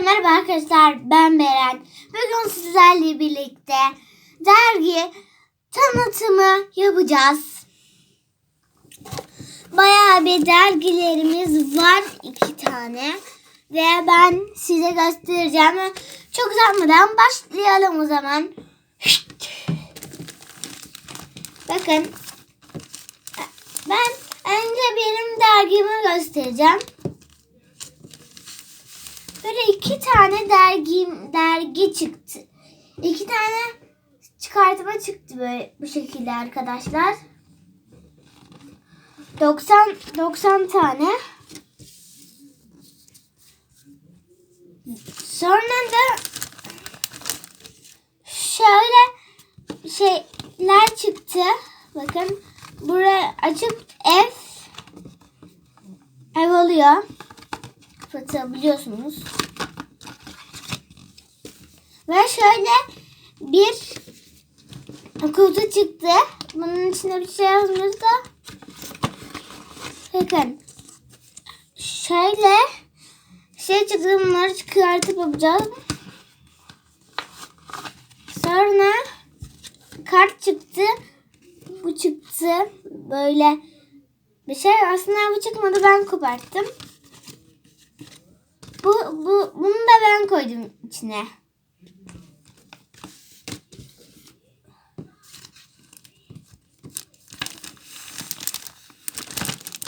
Merhaba arkadaşlar ben Beren. Bugün sizlerle birlikte dergi tanıtımı yapacağız. Bayağı bir dergilerimiz var iki tane. Ve ben size göstereceğim. Çok uzatmadan başlayalım o zaman. Bakın. Ben önce benim dergimi göstereceğim. Böyle iki tane dergi dergi çıktı. İki tane çıkartma çıktı böyle bu şekilde arkadaşlar. 90 90 tane. Sonra da şöyle şeyler çıktı. Bakın buraya açıp ev ev oluyor kapatabiliyorsunuz. Ve şöyle bir kutu çıktı. Bunun içinde bir şey yazmıyoruz da. Bakın. Şöyle şey çıktı bunları çıkartıp yapacağız. Sonra kart çıktı. Bu çıktı. Böyle bir şey. Aslında bu çıkmadı ben koparttım. Bu, bu, bunu da ben koydum içine.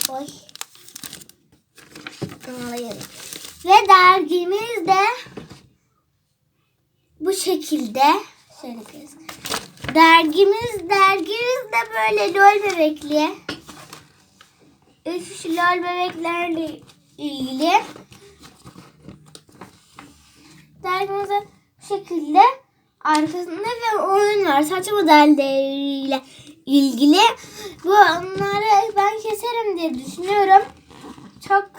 Oy. Alayım. Ve dergimiz de bu şekilde. Şöyle göstereyim. Dergimiz, dergimiz de böyle lol bebekli. Üç lol bebeklerle ilgili dergimize bu şekilde arkasında ve oyun var. Saç modelleriyle ilgili. Bu onları ben keserim diye düşünüyorum. Çok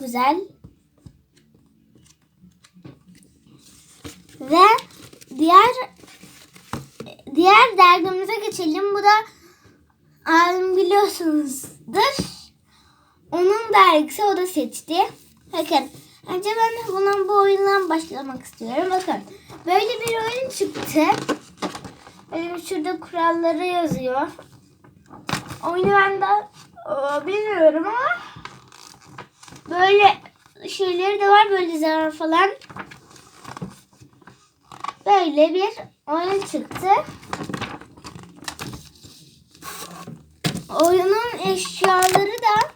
güzel. Ve diğer diğer dergimize geçelim. Bu da biliyorsunuzdur. Onun dergisi o da seçti. Bakın Önce ben bunun bu oyundan başlamak istiyorum. Bakın böyle bir oyun çıktı. Benim şurada kuralları yazıyor. Oyunu ben de o, bilmiyorum ama böyle şeyleri de var böyle zarar falan. Böyle bir oyun çıktı. Oyunun eşyaları da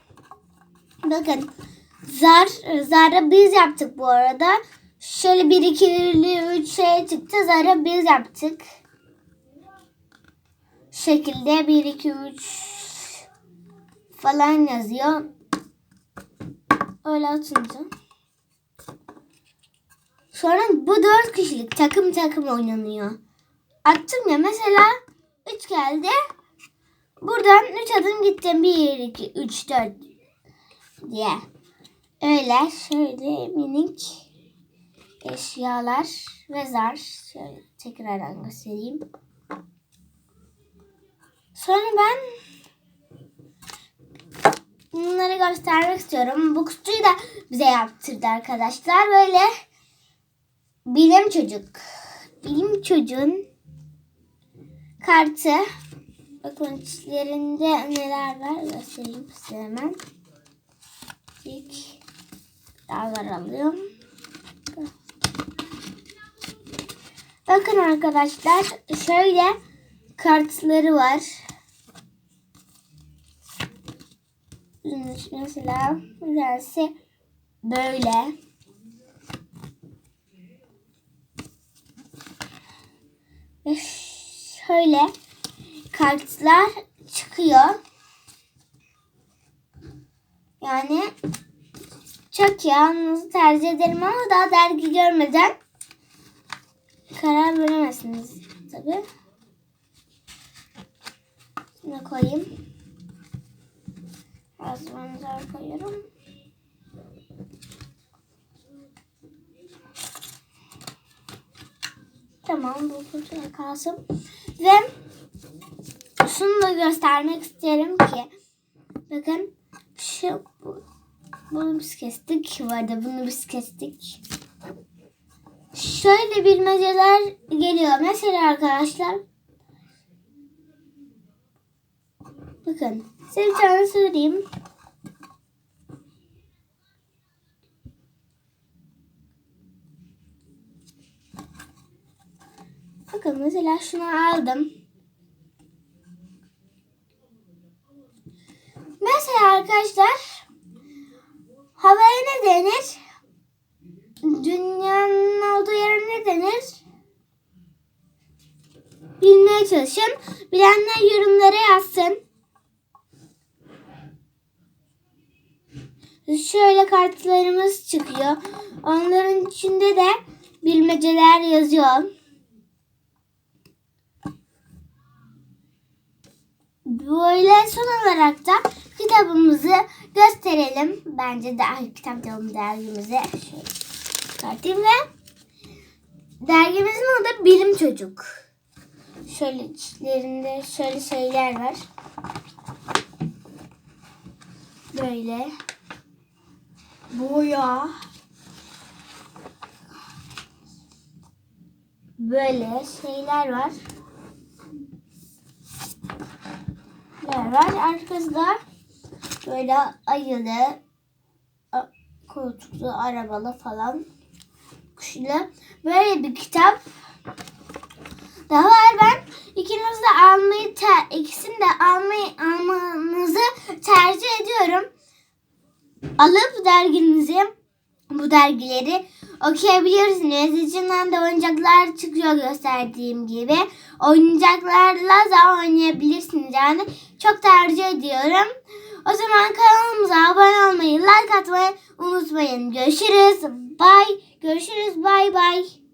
bakın Zar, zarı biz yaptık bu arada. Şöyle bir ikili üç şey çıktı. Zarı biz yaptık. Şekilde bir iki üç falan yazıyor. Öyle atınca. Sonra bu dört kişilik takım takım oynanıyor. Attım ya mesela üç geldi. Buradan üç adım gittim. Bir, iki, üç, dört diye. Öyle şöyle minik eşyalar ve zar. Şöyle tekrardan göstereyim. Sonra ben bunları göstermek istiyorum. Bu kutuyu da bize yaptırdı arkadaşlar. Böyle bilim çocuk. Bilim çocuğun kartı. Bakın içlerinde neler var göstereyim size hemen. İlk Dağlar alıyorum. Bakın arkadaşlar şöyle kartları var. Mesela birisi böyle. Ve şöyle kartlar çıkıyor. Yani çok yalnız tercih ederim ama daha dergi görmeden karar veremezsiniz tabi. Şunu koyayım. Az manzara koyuyorum. Tamam bu fırçaya kalsın. Ve şunu da göstermek isterim ki bakın şu bunu biz kestik. Arada bunu biz kestik. şöyle bilmeceler geliyor. Mesela arkadaşlar bakın size bir tane söyleyeyim. Bakın mesela şunu aldım. Bilmeye çalışın. Bilenler yorumlara yazsın. Şöyle kartlarımız çıkıyor. Onların içinde de bilmeceler yazıyor. Böyle son olarak da kitabımızı gösterelim. Bence de ay, kitap diyorum dergimizi. Şöyle çıkartayım ve dergimizin adı Bilim Çocuk. Şöyle içlerinde şöyle şeyler var. Böyle boya böyle şeyler var. Neler var? Arkasında böyle ayılı, koltuklu, arabalı falan kuşlu böyle bir kitap daha var. Ben ikiniz de almayı ter, ikisini de almayı almanızı tercih ediyorum. Alıp derginizi bu dergileri okuyabilirsiniz. İçinden de oyuncaklar çıkıyor gösterdiğim gibi. Oyuncaklarla da oynayabilirsiniz. Yani çok tercih ediyorum. O zaman kanalımıza abone olmayı, like atmayı unutmayın. Görüşürüz. Bye. Görüşürüz. Bye bye.